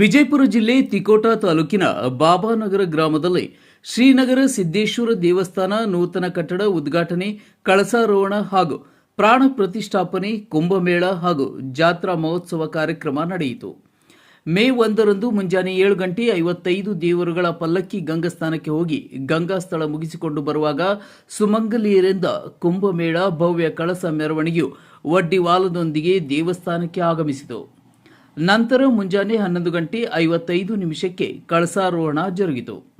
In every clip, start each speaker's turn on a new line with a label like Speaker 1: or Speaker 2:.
Speaker 1: ವಿಜಯಪುರ ಜಿಲ್ಲೆ ತಿಕೋಟ ತಾಲೂಕಿನ ಬಾಬಾನಗರ ಗ್ರಾಮದಲ್ಲಿ ಶ್ರೀನಗರ ಸಿದ್ದೇಶ್ವರ ದೇವಸ್ಥಾನ ನೂತನ ಕಟ್ಟಡ ಉದ್ಘಾಟನೆ, ಕಳಸಾರೋಹಣ ಹಾಗೂ ಪ್ರಾಣ ಪ್ರತಿಷ್ಠಾಪನೆ, ಕುಂಭಮೇಳ ಹಾಗೂ ಜಾತ್ರಾ ಮಹೋತ್ಸವ ಕಾರ್ಯಕ್ರಮ ನಡೆಯಿತು. ಮೇ ಒಂದರಂದು ಮುಂಜಾನೆ ಏಳು ಗಂಟೆ ಐವತ್ತೈದು ದೇವರುಗಳ ಪಲ್ಲಕ್ಕಿ ಗಂಗಸ್ಥಾನಕ್ಕೆ ಹೋಗಿ ಗಂಗಾ ಸ್ಥಳ ಮುಗಿಸಿಕೊಂಡು ಬರುವಾಗ ಸುಮಂಗಲಿಯರಿಂದ ಕುಂಭಮೇಳ, ಭವ್ಯ ಕಳಸ ಮೆರವಣಿಗೆಯು ವಡ್ಡಿವಾಲದೊಂದಿಗೆ ದೇವಸ್ಥಾನಕ್ಕೆ ಆಗಮಿಸಿತು. ನಂತರ ಮುಂಜಾನೆ ಹನ್ನೊಂದು ಗಂಟೆ ಐವತ್ತೈದು ನಿಮಿಷಕ್ಕೆ ಕಳಸಾರೋಹಣ ಜರುಗಿತು.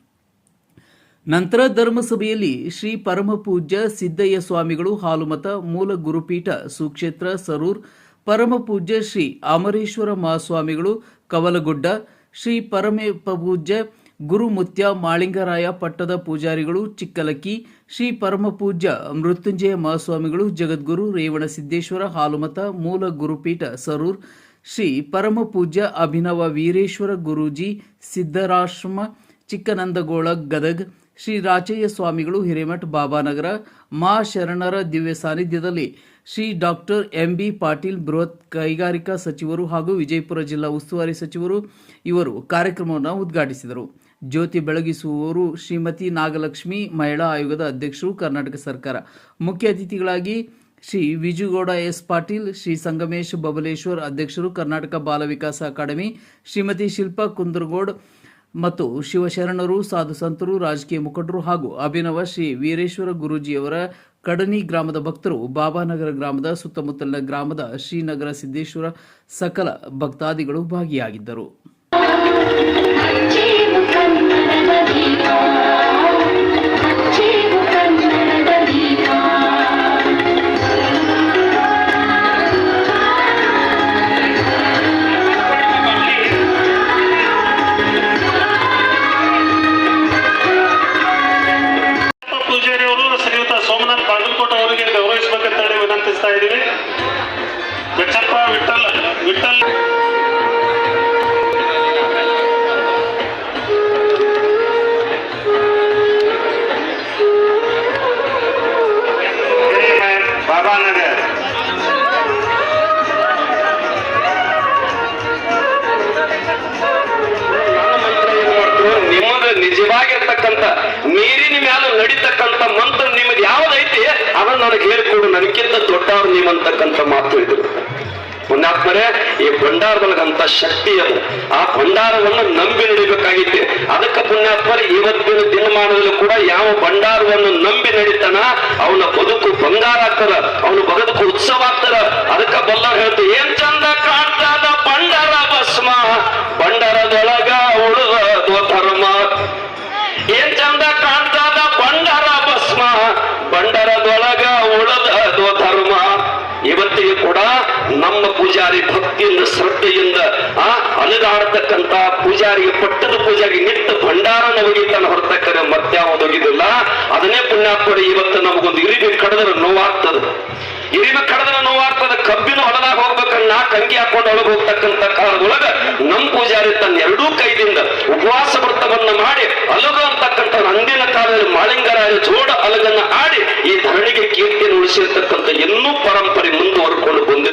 Speaker 1: ನಂತರ ಧರ್ಮಸಭೆಯಲ್ಲಿ ಶ್ರೀ ಪರಮಪೂಜ್ಯ ಸಿದ್ದಯ್ಯ ಸ್ವಾಮಿಗಳು ಹಾಲುಮತ, ಮೂಲ ಗುರುಪೀಠ, ಸುಕ್ಷೇತ್ರ, ಸರೂರ್, ಪರಮಪೂಜ್ಯ ಶ್ರೀ ಅಮರೇಶ್ವರ ಮಹಾಸ್ವಾಮಿಗಳು ಕವಲಗುಡ್ಡ ಶ್ರೀ ಪರಮಪೂಜ್ಯ ಗುರುಮುತ್ಯ ಮಾಳಿಂಗರಾಯ ಪಟ್ಟದ ಪೂಜಾರಿಗಳು, ಚಿಕ್ಕಲಕ್ಕಿ, ಶ್ರೀ ಪರಮಪೂಜ್ಯ ಮೃತ್ಯುಂಜಯ ಮಹಾಸ್ವಾಮಿಗಳು, ಜಗದ್ಗುರು ರೇವಣ ಸಿದ್ದೇಶ್ವರ ಹಾಲುಮತ, ಮೂಲ ಗುರುಪೀಠ, ಸರೂರ್ ಶ್ರೀ ಪರಮಪೂಜ್ಯ ಅಭಿನವ ವೀರೇಶ್ವರ ಗುರೂಜಿ ಸಿದ್ದರಾಶ್ರಮ ಚಿಕ್ಕನಂದಗೋಳ, ಗದಗ್, ಶ್ರೀ ರಾಚಯ್ಯ ಸ್ವಾಮಿಗಳು, ಹಿರೇಮಠ್, ಬಾಬಾನಗರ, ಮಾ ಶರಣರ ದಿವ್ಯ ಸಾನ್ನಿಧ್ಯದಲ್ಲಿ Shri doctor M B Patil ಬೃಹತ್ ಕೈಗಾರಿಕಾ ಸಚಿವರು ಹಾಗೂ ವಿಜಯಪುರ ಜಿಲ್ಲಾ ಉಸ್ತುವಾರಿ ಸಚಿವರು ಇವರು ಕಾರ್ಯಕ್ರಮವನ್ನು ಉದ್ಘಾಟಿಸಿದರು. ಜ್ಯೋತಿ ಬೆಳಗಿಸುವವರು ಶ್ರೀಮತಿ ನಾಗಲಕ್ಷ್ಮಿ ಮಹಿಳಾ ಆಯೋಗದ ಅಧ್ಯಕ್ಷರು ಕರ್ನಾಟಕ ಸರ್ಕಾರ. ಮುಖ್ಯ ಅತಿಥಿಗಳಾಗಿ ಶ್ರೀ ವಿಜುಗೌಡ ಎಸ್ ಪಾಟೀಲ್, ಶ್ರೀ ಸಂಗಮೇಶ್ ಬಬಲೇಶ್ವರ್ ಅಧ್ಯಕ್ಷರು, ಕರ್ನಾಟಕ ಬಾಲ ವಿಕಾಸ ಅಕಾಡೆಮಿ, ಶ್ರೀಮತಿ ಶಿಲ್ಪಾ ಕುಂದ್ರಗೋಡ್ ಮತ್ತು ಶಿವಶರಣರು, ಸಾಧು ಸಂತರು, ರಾಜಕೀಯ ಮುಖಂಡರು ಹಾಗೂ ಅಭಿನವ ಶ್ರೀ ವೀರೇಶ್ವರ ಗುರೂಜಿಯವರ ಕಡನಿ ಗ್ರಾಮದ ಭಕ್ತರು, ಬಾಬಾನಗರ ಗ್ರಾಮದ ಸುತ್ತಮುತ್ತಲಿನ ಗ್ರಾಮದ ಶ್ರೀನಗರ ಸಿದ್ದೇಶ್ವರ ಸಕಲ ಭಕ್ತಾದಿಗಳು ಭಾಗಿಯಾಗಿದ್ದರು.
Speaker 2: ಸೋಮನಾಥ್ ಬಾಗಲಕೋಟೆ ಅವರಿಗೆ ಗೌರವಿಸಬೇಕಂತ ಹೇಳಿ ವಿನಂತಿಸ್ತಾ ಇದ್ದೀವಿ. ಬೆಟ್ಟಪ್ಪ ವಿಠಲ್ ವಿಠಲ್
Speaker 3: ನಿಜವಾಗಿರ್ತಕ್ಕಂಥ ನೀರಿನ ಮ್ಯಾಲ ನಡೀತಕ್ಕಂಥ ಮಂತ್ರ ಅದನ್ನ ನನಗೆ ಹೇಳ್ಕೊಡು ನನಗಿಂತ ದೊಡ್ಡವ್ರು ನೀವಂತಕ್ಕಂಥ ಮಾತು ಹೇಳಿದ್ರು. ಮುಂದಾಕ್ತಾರೆ ಈ ಭಂಡಾರದೊಳಗಂತ ಶಕ್ತಿ ಅದು. ಆ ಭಂಡಾರವನ್ನು ನಂಬಿ ನಡಿಬೇಕಾಗಿತ್ತು. ಅದಕ್ಕೆ ಪುಣ್ಯಾತ್ಮರ ಇವತ್ತಿನ ದಿನಮಾನದಲ್ಲೂ ಕೂಡ ಯಾವ ಭಂಡಾರವನ್ನು ನಂಬಿ ನಡೀತಾನ, ಅವನ ಬದುಕು ಬಂಗಾರ ಆಗ್ತದ, ಅವನ ಬದುಕು ಉತ್ಸವ ಆಗ್ತದ. ಅದಕ್ಕೆ ಬಲ್ಲ ಹೇಳ್ತು ಏನ್ ಪೂಜಾರಿ ಭಕ್ತಿಯಿಂದ, ಶ್ರದ್ಧೆಯಿಂದ, ಆ ಅಲಗಾಡತಕ್ಕಂತ ಪೂಜಾರಿಗೆ, ಪಟ್ಟದ ಪೂಜಾರಿ ನಿಟ್ಟ ಭಂಡಾರನ ಒಗಿತಾನ ಹೊರತಕ್ಕರೆ ಮತ್ಯಾವುದು ಒಗಿದಿಲ್ಲ ಅದನ್ನೇ ಪುಣ್ಯಾತ್ಮಡಿ ಇವತ್ತು ನಮಗೊಂದು ಇರಿಬಿ ಕಡದ್ರ ನೋವಾಗ್ತದೆ. ಇರಿಬಿ ಕಡದ ನೋವಾಗ್ತದ. ಕಬ್ಬಿನ ಹೊಲದಾಗ ಹೋಗ್ಬೇಕನ್ನ ಅಂಗಿ ಹಾಕೊಂಡು ಒಳಗೆ ಹೋಗ್ತಕ್ಕಂತ ಕಾಲದೊಳಗ ನಮ್ ಪೂಜಾರಿ ತನ್ನ ಎರಡೂ ಕೈದಿಂದ ಉಪವಾಸ ವ್ರತವನ್ನ ಮಾಡಿ ಅಲಗು ಅಂತಕ್ಕಂಥ ಅಂದಿನ ಕಾಲದಲ್ಲಿ ಮಾಳಿಂಗರಾಯ ಜೋಡ ಅಲಗನ್ನ ಆಡಿ ಈ ಧರಣಿಗೆ ಕೀರ್ತಿಯನ್ನು ಉಳಿಸಿರ್ತಕ್ಕಂಥ